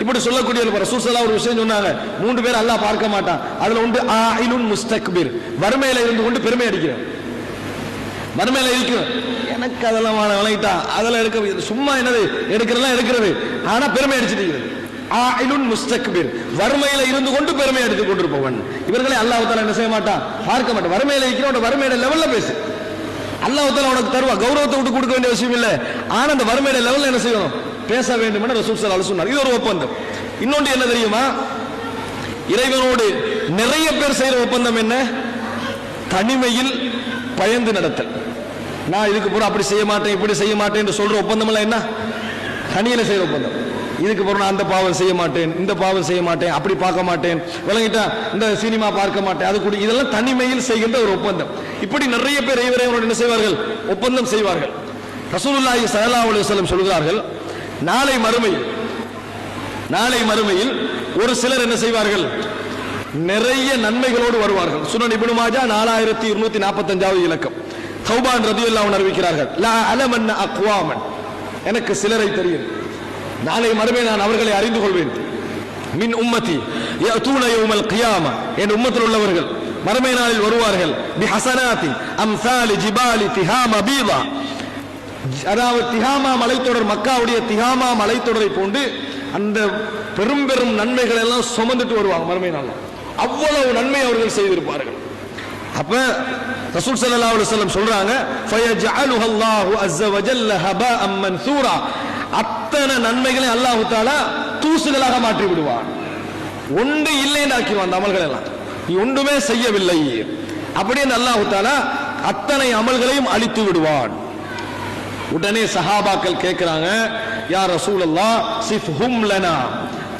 இப்படி சொல்லக்கூடிய ரசூசலா ஒரு விஷயம் சொன்னாங்க. மூன்று பேர் அல்லாஹ் பார்க்க மாட்டான். அதுல உண்டு ஆயிலுன் முஸ்தக்பிர். வறுமையில இருந்து கொண்டு பெருமை அடிக்கிறேன். வறுமையில இருக்கும் எனக்கு அதெல்லாம் வழங்கிட்டா அதெல்லாம் எடுக்க சும்மா என்னது? எடுக்கிறதெல்லாம் எடுக்கிறது. ஆனா பெருமை அடிச்சிட்டு ஆயிலுன் முஸ்தக்பிர். வறுமையில இருந்து கொண்டு பெருமை எடுத்து கொண்டிருப்பவன். இவர்களை அல்லாஹ் என்ன செய்ய மாட்டான்? பார்க்க மாட்டான். வறுமையில இருக்கிறவன் வறுமையில லெவல்ல பேசு. அல்லாஹ் உனக்கு தருவா. கௌரவத்தை விட்டு கொடுக்க வேண்டிய விஷயம் இல்ல. ஆனா அந்த வறுமையில லெவல்ல என்ன செய்யணும்? பேச வேண்டும் என்று ரசூல் ஸல்லல்லாஹு சொன்னார். இது ஒரு ஒப்பந்தம். இன்னொன்று என்ன தெரியுமா? இறைவனோடு நிறைய பேர் செய்யற ஒப்பந்தம் என்ன? தனிமையில் பயந்து நடத்தல். நான் இதுக்கு பிறகு அப்படி செய்ய மாட்டேன் இப்படி செய்ய மாட்டேன் என்று சொல்ற ஒப்பந்தம் எல்லாம் என்ன? தனியில செய்யற ஒப்பந்தம். இதுக்கு பிறகு நான் அந்த பாவம் செய்ய மாட்டேன் இந்த பாவம் செய்ய மாட்டேன் அப்படி பார்க்க மாட்டேன். விளங்கிட்டா இந்த சினிமா பார்க்க மாட்டேன். அது கூட இதெல்லாம் தனிமையில் செய்கின்ற ஒரு ஒப்பந்தம். இப்படி நிறைய பேர் இறைவனோடு என்ன செய்வார்கள்? ஒப்பந்தம் செய்வார்கள். ரசூலுல்லாஹி ஸல்லல்லாஹு அலைஹி வஸல்லம் சொல்கிறார்கள் நாளை மறுமையில் நாளை மறுமையில் ஒரு சிலர் என்ன செய்வார்கள்? நிறைய நன்மைகளோடு வருவார்கள். சுனன் இப்னு மாஜா நாலாயிரத்தி இருநூத்தி நாற்பத்தஞ்சாவது இலக்கம். தௌபான் ரதியுல்லாஹு அறிவிக்கிறார்கள். லா அலமன்ன அக்வாமன். எனக்கு சிலரை தெரியும். நாளை மறுமை நான் அவர்களை அறிந்து கொள்வேன். மின் உம்மதி யஅதூன யௌமல் கியாமா. என் உம்மத்தில் உள்ளவர்கள் மறுமை நாளில் வருவார்கள். பி ஹசனாத்தி அம்சாலி ஜிபாலி திஹாம் அபீவா அதாவது திகாமா மலைத்தொடர் மக்காவுடைய திகாமா மலைத்தொடரை போன்று அந்த பெரும் பெரும் நன்மைகள் எல்லாம் சுமந்துட்டு வருவாங்க மறுமை நாள் அவ்வளவு நன்மை அவர்கள் செய்திருப்பார்கள். அப்ப ரசூல் சல்லா அலைஹி வஸல்லம் சொல்றாங்க அத்தனை நன்மைகளை அல்லாஹு தாலா தூசுகளாக மாற்றி விடுவான். ஒன்று இல்லைன்னு ஆக்கிடுவான் அந்த அமல்கள் எல்லாம். நீ ஒன்றுமே செய்யவில்லை. அப்படியே அல்லாஹு தாலா அத்தனை அமல்களையும் அழித்து விடுவான். உடனே சஹாபாக்கள் கேட்கிறாங்க யா சிஃப் ஹும் லனா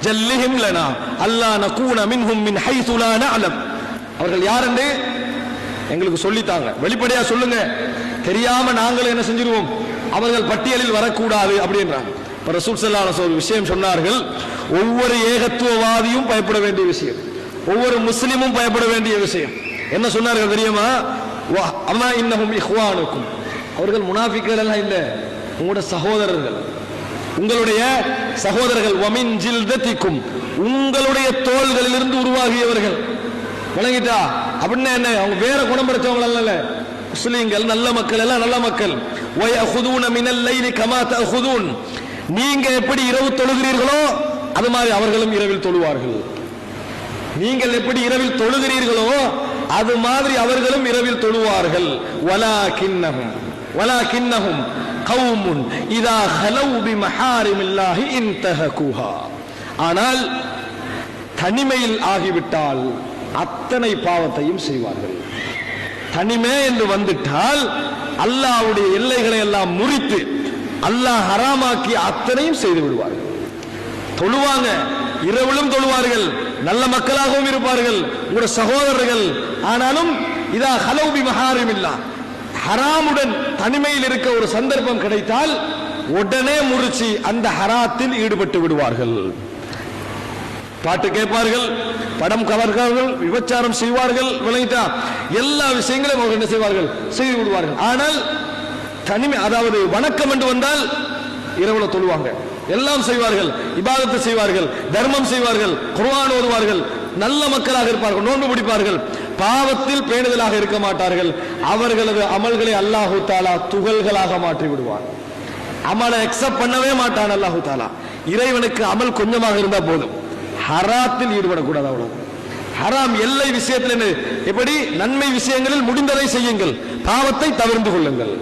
ஜல்லிஹிம் லனா அல்லா நகூன மின்ஹும் மின் ஹைது லா நஅலம். அவர்கள் யார் என்று எங்களுக்கு சொல்லித்தாங்க. வெளிப்படையா சொல்லுங்க. தெரியாம நாங்களும் என்ன செஞ்சிருவோம்? அவர்கள் பட்டியலில் வரக்கூடாது அப்படின்றாங்க. இப்ப ரசூல் ஸல்லல்லாஹு ஒரு விஷயம் சொன்னார்கள். ஒவ்வொரு ஏகத்துவவாதியும் பயப்பட வேண்டிய விஷயம். ஒவ்வொரு முஸ்லிமும் பயப்பட வேண்டிய விஷயம். என்ன சொன்னார்கள் தெரியுமா? வா- அம்மா இன்னமும் இஹ்வானுக்கும். அவர்கள் முனாஃபிக்கள் எல்லாம் இல்ல. உங்களோட சகோதரர்கள். உங்களுடைய சகோதரர்கள் வமிஞ்சில் ஜில்தத்திக்கும் உங்களுடைய தோள்களிலிருந்து உருவாகியவர்கள். விளங்கிட்டா அப்படின்னா என்ன? அவங்க வேற குணம் படைச்சவங்க முஸ்லீம்கள் நல்ல மக்கள் எல்லாம் நல்ல மக்கள். வயஹுதூன மினல் லைலி கமா தஹுதூன் நீங்க எப்படி இரவு தொழுகிறீர்களோ அது மாதிரி அவர்களும் இரவில் தொழுவார்கள். நீங்கள் எப்படி இரவில் தொழுகிறீர்களோ அது மாதிரி அவர்களும் இரவில் தொழுவார்கள். வலா கிண்ணகம் வலா கிண்ணகும் கவுமுன் இதா بمحارم الله انتهكوها. ஆனால் தனிமையில் ஆகிவிட்டால் அத்தனை பாவத்தையும் செய்வார்கள். தனிமே என்று வந்துட்டால் அல்லாஹ்வுடைய எல்லைகளை எல்லாம் முறித்து அல்லாஹ் ஹராமாக்கி அத்தனையும் செய்து விடுவார்கள். தொழுவாங்க இரவிலும் தொழுவார்கள் நல்ல மக்களாகவும் இருப்பார்கள் உங்களுடைய சகோதரர்கள். ஆனாலும் இதா ஹலௌபி மகாரிமில்லா ஹராமுடன் தனிமையில் இருக்க ஒரு சந்தர்ப்பம் கிடைத்தால் உடனே முறிச்சு அந்த ஹராத்தில் ஈடுபட்டு விடுவார்கள். பாட்டு கேட்பார்கள் படம் கவர்கார்கள் விபச்சாரம் செய்வார்கள் விளங்கிட்டா எல்லா விஷயங்களும் அவர்கள் என்ன செய்வார்கள்? செய்து விடுவார்கள். ஆனால் தனிமை அதாவது வணக்கம் என்று வந்தால் இரவுல தொழுவாங்க. எல்லாம் செய்வார்கள் இபாதத்து செய்வார்கள் தர்மம் செய்வார்கள் குர்வான் ஓதுவார்கள் நல்ல மக்களாக இருப்பார்கள் நோன்பு பிடிப்பார்கள் பாவத்தில் பேணுதலாக இருக்க மாட்டார்கள். அவர்களது அமல்களை அல்லாஹு தாலா துகள்களாக மாற்றி விடுவார் அமலை அக்செப்ட் பண்ணவே மாட்டான் அல்லாஹு தாலா. இறைவனுக்கு அமல் கொஞ்சமாக இருந்தா போதும். ஹராத்தில் ஈடுபடக்கூடாது அவ்வளவு. ஹராம் எல்லை விஷயத்தில் எப்படி? நன்மை விஷயங்களில் முடிந்ததை செய்யுங்கள். பாவத்தை தவிர்த்து கொள்ளுங்கள்.